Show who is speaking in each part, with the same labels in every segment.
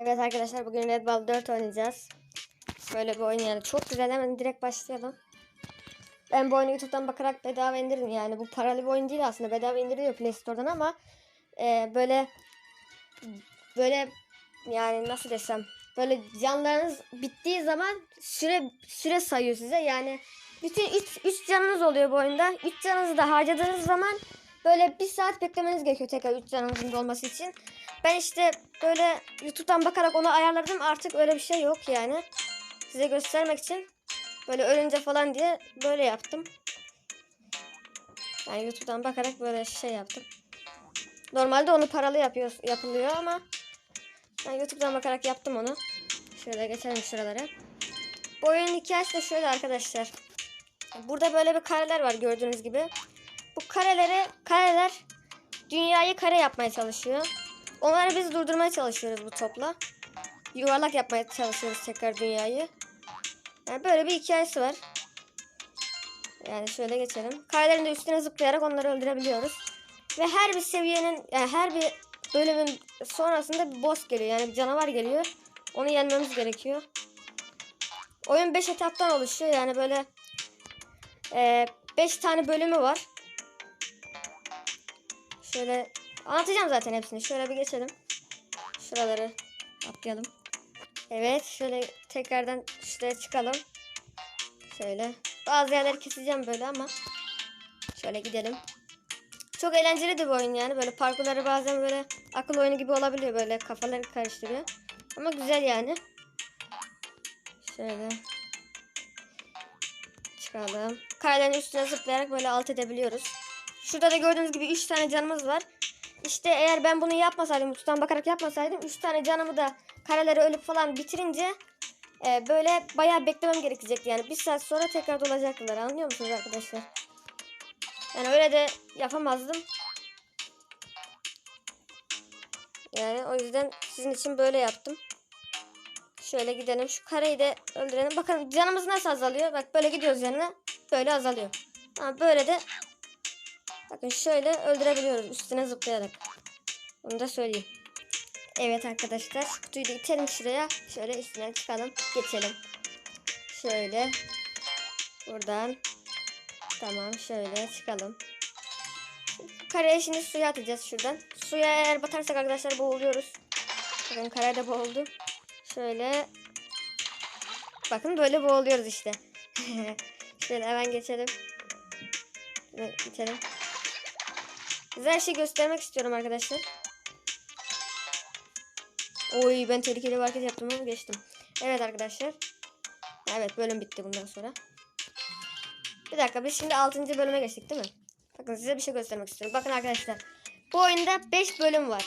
Speaker 1: Evet arkadaşlar bugün Red Ball 4 oynayacağız. Böyle bir oyun yani. Çok güzel hemen direkt başlayalım. Ben bu oyunu YouTube'dan bakarak bedava indirdim yani. Bu paralı bir oyun değil aslında. Bedava indiriliyor Play Store'dan ama e, böyle böyle yani nasıl desem böyle canlarınız bittiği zaman süre süre sayıyor size. Yani bütün 3 3 canınız oluyor bu oyunda. 3 canınızı da harcadığınız zaman böyle bir saat beklemeniz gerekiyor tekrar 3 canınızın dolması için. Ben işte böyle YouTube'dan bakarak onu ayarladım. Artık öyle bir şey yok yani. Size göstermek için böyle ölünce falan diye böyle yaptım. Yani YouTube'dan bakarak böyle şey yaptım. Normalde onu paralı yapıyor, yapılıyor ama ben YouTube'dan bakarak yaptım onu. Şöyle geçelim şuralara. Bu oyunun hikayesi de şöyle arkadaşlar. Burada böyle bir kareler var gördüğünüz gibi. Bu kareleri kareler dünyayı kare yapmaya çalışıyor. Onları biz durdurmaya çalışıyoruz bu topla. Yuvarlak yapmaya çalışıyoruz tekrar dünyayı. Yani böyle bir hikayesi var. Yani şöyle geçelim. Karelerin de üstüne zıplayarak onları öldürebiliyoruz. Ve her bir seviyenin yani her bir bölümün sonrasında bir boss geliyor. Yani bir canavar geliyor. Onu yenmemiz gerekiyor. Oyun 5 etaptan oluşuyor. Yani böyle 5 tane bölümü var. Şöyle anlatacağım zaten hepsini. Şöyle bir geçelim. Şuraları atlayalım. Evet şöyle tekrardan şuraya çıkalım. Şöyle. Bazı yerleri keseceğim böyle ama. Şöyle gidelim. Çok eğlenceli de bu oyun yani. Böyle parkurları bazen böyle akıl oyunu gibi olabiliyor. Böyle kafaları karıştırıyor. Ama güzel yani. Şöyle. Çıkalım. Kayların üstüne zıplayarak böyle alt edebiliyoruz. Şurada da gördüğünüz gibi 3 tane canımız var. İşte eğer ben bunu yapmasaydım, tutan bakarak yapmasaydım 3 tane canımı da kareleri ölüp falan bitirince e, böyle bayağı beklemem gerekecekti. Yani bir saat sonra tekrar dolacaktılar. Anlıyor musunuz arkadaşlar? Yani öyle de yapamazdım. Yani o yüzden sizin için böyle yaptım. Şöyle gidelim. Şu kareyi de öldürelim. Bakın canımız nasıl azalıyor. Bak böyle gidiyoruz yanına. Böyle azalıyor. Ama böyle de bakın şöyle öldürebiliyoruz. Üstüne zıplayarak. Bunu da söyleyeyim. Evet arkadaşlar. Şu kutuyu da itelim şuraya. Şöyle üstüne çıkalım. Geçelim. Şöyle. Buradan. Tamam şöyle çıkalım. Kareye şimdi suya atacağız şuradan. Suya eğer batarsak arkadaşlar boğuluyoruz. Bakın karede boğuldu. Şöyle. Bakın böyle boğuluyoruz işte. şöyle hemen geçelim. Geçelim. Size her şeyi göstermek istiyorum arkadaşlar. Oy ben tehlikeli bir hareket yaptım ama geçtim. Evet arkadaşlar. Evet bölüm bitti bundan sonra. Bir dakika biz şimdi 6. bölüme geçtik değil mi? Bakın size bir şey göstermek istiyorum. Bakın arkadaşlar. Bu oyunda 5 bölüm var.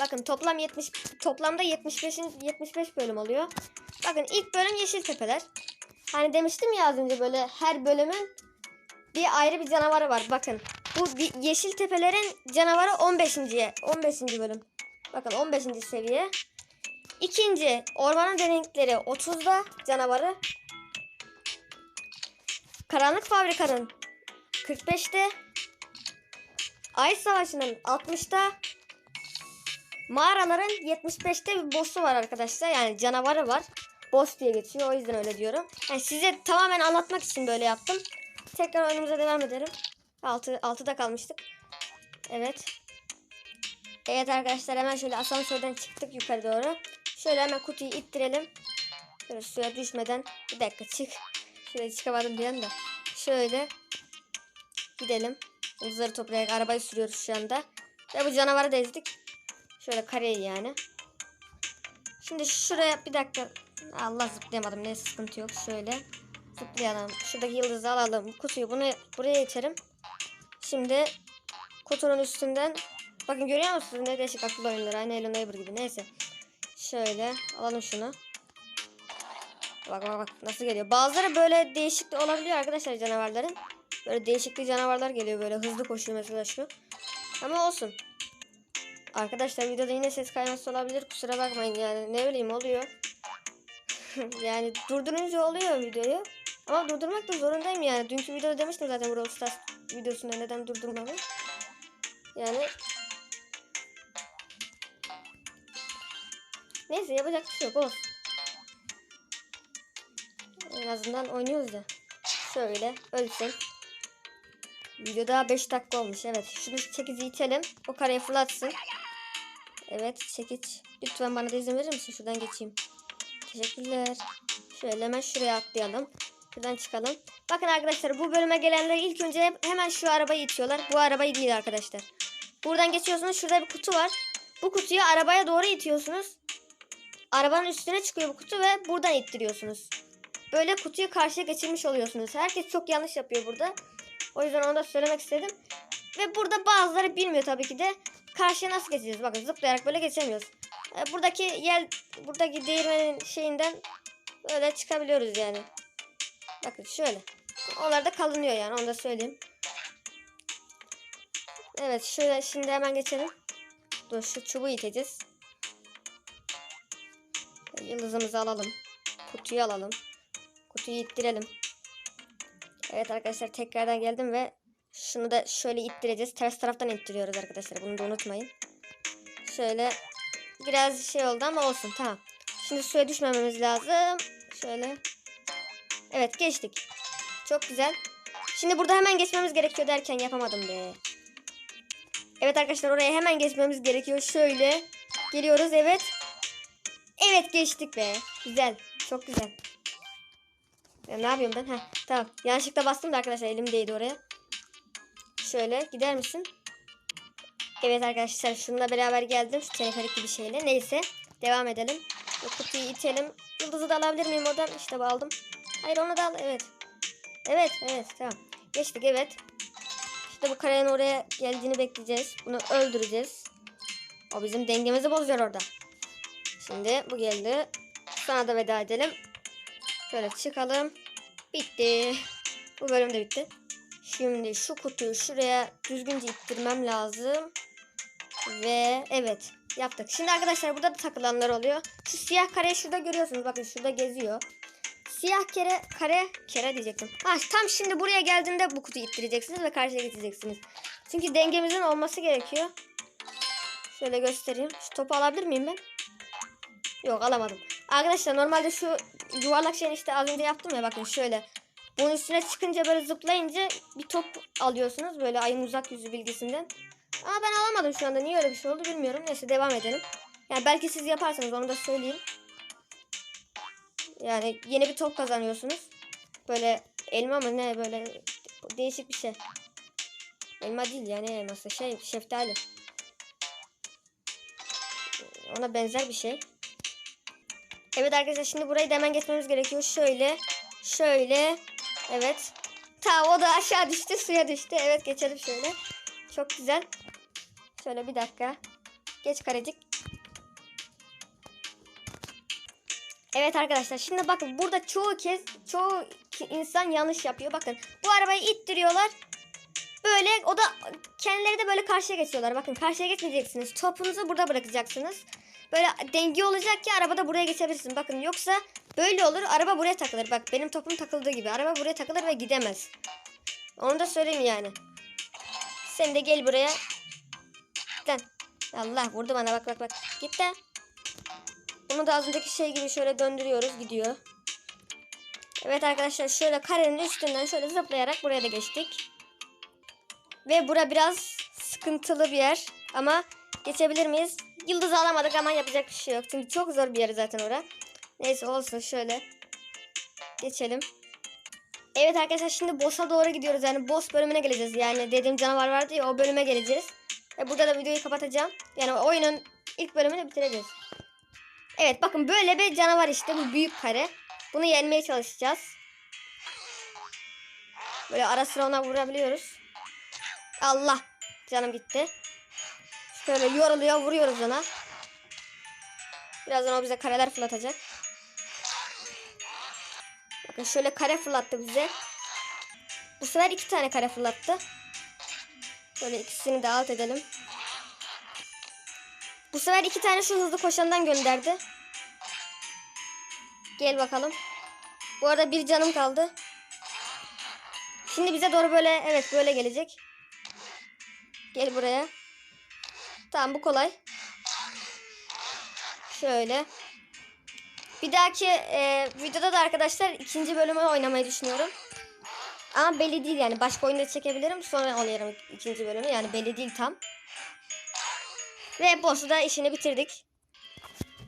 Speaker 1: Bakın toplam 70 toplamda 75 75 bölüm oluyor. Bakın ilk bölüm Yeşil Tepeler. Hani demiştim ya az önce böyle her bölümün bir ayrı bir canavarı var. Bakın bu Yeşil Tepelerin canavarı 15. 15. bölüm. Bakın 15. seviye. İkinci ormanın derinlikleri 30'da canavarı. Karanlık Fabrika'nın 45'te. Ay Savaşı'nın 60'ta. Mağaraların 75'te bir boss'u var arkadaşlar. Yani canavarı var. Boss diye geçiyor. O yüzden öyle diyorum. Yani size tamamen anlatmak için böyle yaptım. Tekrar oyunumuza devam edelim. 6 6'da kalmıştık. Evet. Evet arkadaşlar hemen şöyle asansörden çıktık yukarı doğru. Şöyle hemen kutuyu ittirelim. Şöyle suya düşmeden. Bir dakika çık. Şöyle çıkamadım bir anda. Şöyle. Gidelim. Hızları toplayarak arabayı sürüyoruz şu anda. Ve bu canavarı da ezdik. Şöyle kareyi yani. Şimdi şuraya bir dakika. Allah zıplayamadım. Ne sıkıntı yok. Şöyle. Zıplayalım. Şuradaki yıldızı alalım. Kutuyu bunu buraya içerim. Şimdi kutunun üstünden bakın görüyor musunuz ne değişik akıl oyunları aynı Hello Neighbor gibi. Neyse şöyle alalım şunu. Bak bak bak nasıl geliyor? Bazıları böyle değişik de olabiliyor arkadaşlar canavarların. Böyle değişikli canavarlar geliyor böyle hızlı koşuyor mesela şu. Ama olsun. Arkadaşlar videoda yine ses kayması olabilir kusura bakmayın yani ne bileyim oluyor. Yani durdurunca oluyor videoyu ama durdurmak da zorundayım yani. Dünkü videoda demiştim zaten Brawl Stars videosunda neden durdurmamı. Yani Neyse yapacak bir şey yok olsun. En azından oynuyoruz da. Şöyle ölsün. Video daha 5 dakika olmuş. Evet. Şunu çekici itelim. O kareyi fırlatsın. Evet çekiç. Lütfen bana da izin verir misin? Şuradan geçeyim. Teşekkürler. Şöyle hemen şuraya atlayalım. Şuradan çıkalım. Bakın arkadaşlar bu bölüme gelenler ilk önce hemen şu arabayı itiyorlar. Bu arabayı değil arkadaşlar. Buradan geçiyorsunuz. Şurada bir kutu var. Bu kutuyu arabaya doğru itiyorsunuz. Arabanın üstüne çıkıyor bu kutu ve buradan ittiriyorsunuz. Böyle kutuyu karşıya geçirmiş oluyorsunuz. Herkes çok yanlış yapıyor burada. O yüzden onu da söylemek istedim. Ve burada bazıları bilmiyor tabii ki de. Karşıya nasıl geçeceğiz? Bakın zıplayarak böyle geçemiyoruz. E, buradaki yel, buradaki değirmenin şeyinden böyle çıkabiliyoruz yani. Bakın şöyle. Onlar da kalınıyor yani onu da söyleyeyim. Evet şöyle şimdi hemen geçelim. Dur şu çubuğu iteceğiz. Yıldızımızı alalım. Kutuyu alalım. Kutuyu ittirelim. Evet arkadaşlar tekrardan geldim ve şunu da şöyle ittireceğiz. Ters taraftan ittiriyoruz arkadaşlar. Bunu da unutmayın. Şöyle biraz şey oldu ama olsun. Tamam. Şimdi suya düşmememiz lazım. Şöyle. Evet geçtik. Çok güzel. Şimdi burada hemen geçmemiz gerekiyor derken yapamadım be. Evet arkadaşlar oraya hemen geçmemiz gerekiyor. Şöyle geliyoruz. Evet. Evet geçtik be. Güzel. Çok güzel. Ya ne yapıyorum ben? Heh, tamam. Yanlışlıkla bastım da arkadaşlar elim değdi oraya. Şöyle gider misin? Evet arkadaşlar şununla beraber geldim. Şu teleferik gibi şeyle. Neyse. Devam edelim. Bu kutuyu itelim. Yıldızı da alabilir miyim oradan? İşte aldım. Hayır onu da al. Evet. Evet evet tamam. Geçtik evet. İşte bu karenin oraya geldiğini bekleyeceğiz. Bunu öldüreceğiz. O bizim dengemizi bozuyor orada. Şimdi bu geldi. Sana da veda edelim. Şöyle çıkalım. Bitti. Bu bölüm de bitti. Şimdi şu kutuyu şuraya düzgünce ittirmem lazım. Ve evet yaptık. Şimdi arkadaşlar burada da takılanlar oluyor. Şu siyah kareyi şurada görüyorsunuz. Bakın şurada geziyor. Siyah kare, kare, kere diyecektim. Ha, tam şimdi buraya geldiğinde bu kutuyu ittireceksiniz ve karşıya getireceksiniz. Çünkü dengemizin olması gerekiyor. Şöyle göstereyim. Şu topu alabilir miyim ben? Yok alamadım. Arkadaşlar normalde şu yuvarlak şeyin işte az önce yaptım ya bakın şöyle. Bunun üstüne çıkınca böyle zıplayınca bir top alıyorsunuz böyle ayın uzak yüzü bilgisinden. Ama ben alamadım şu anda. Niye öyle bir şey oldu bilmiyorum. Neyse devam edelim. Yani belki siz yaparsanız onu da söyleyeyim. Yani yeni bir top kazanıyorsunuz. Böyle elma mı ne böyle değişik bir şey. Elma değil yani elması şey şeftali. Ona benzer bir şey. Evet arkadaşlar şimdi burayı da hemen geçmemiz gerekiyor. Şöyle. Şöyle. Evet. Ta o da aşağı düştü suya düştü. Evet geçelim şöyle. Çok güzel. Şöyle bir dakika. Geç karecik. Evet arkadaşlar şimdi bakın burada çoğu kez çoğu insan yanlış yapıyor. Bakın bu arabayı ittiriyorlar. Böyle o da kendileri de böyle karşıya geçiyorlar. Bakın karşıya geçmeyeceksiniz. Topunuzu burada bırakacaksınız. Böyle denge olacak ki arabada buraya geçebilirsin. Bakın yoksa böyle olur. Araba buraya takılır. Bak benim topum takıldığı gibi. Araba buraya takılır ve gidemez. Onu da söyleyeyim yani. Sen de gel buraya. Lan. Allah vurdu bana bak bak bak. Git de. Bunu da az önceki şey gibi şöyle döndürüyoruz. Gidiyor. Evet arkadaşlar şöyle karenin üstünden şöyle zıplayarak buraya da geçtik. Ve bura biraz sıkıntılı bir yer. Ama geçebilir miyiz? Yıldız alamadık ama yapacak bir şey yok. Çünkü çok zor bir yer zaten ora. Neyse olsun şöyle. Geçelim. Evet arkadaşlar şimdi boss'a doğru gidiyoruz. Yani boss bölümüne geleceğiz. Yani dediğim canavar vardı ya o bölüme geleceğiz. Ve burada da videoyu kapatacağım. Yani oyunun ilk bölümünü bitireceğiz. Evet bakın böyle bir canavar işte bu büyük kare. Bunu yenmeye çalışacağız. Böyle ara sıra ona vurabiliyoruz. Allah canım gitti. Şöyle yoruluyor vuruyoruz ona. Birazdan o bize kareler fırlatacak. Bakın şöyle kare fırlattı bize. Bu sefer iki tane kare fırlattı. Şöyle ikisini de alt edelim. Bu sefer iki tane şu hızlı koşandan gönderdi. Gel bakalım. Bu arada bir canım kaldı. Şimdi bize doğru böyle evet böyle gelecek. Gel buraya. Tamam bu kolay. Şöyle. Bir dahaki e, videoda da arkadaşlar ikinci bölümü oynamayı düşünüyorum. Ama belli değil yani. Başka oyunda çekebilirim. Sonra oynarım ikinci bölümü. Yani belli değil tam. Ve boss'u da işini bitirdik.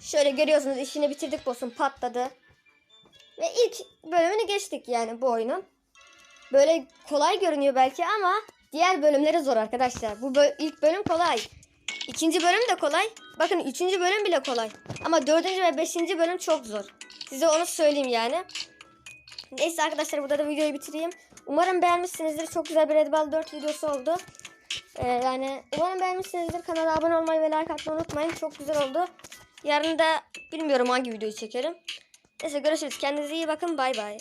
Speaker 1: Şöyle görüyorsunuz işini bitirdik boss'un patladı. Ve ilk bölümünü geçtik yani bu oyunun. Böyle kolay görünüyor belki ama diğer bölümleri zor arkadaşlar. Bu böl- ilk bölüm kolay. İkinci bölüm de kolay. Bakın üçüncü bölüm bile kolay. Ama dördüncü ve beşinci bölüm çok zor. Size onu söyleyeyim yani. Neyse arkadaşlar burada da videoyu bitireyim. Umarım beğenmişsinizdir. Çok güzel bir Red Ball 4 videosu oldu. Ee, yani umarım beğenmişsinizdir. Kanala abone olmayı ve like atmayı unutmayın. Çok güzel oldu. Yarın da bilmiyorum hangi videoyu çekerim. Neyse görüşürüz. Kendinize iyi bakın. Bay bay.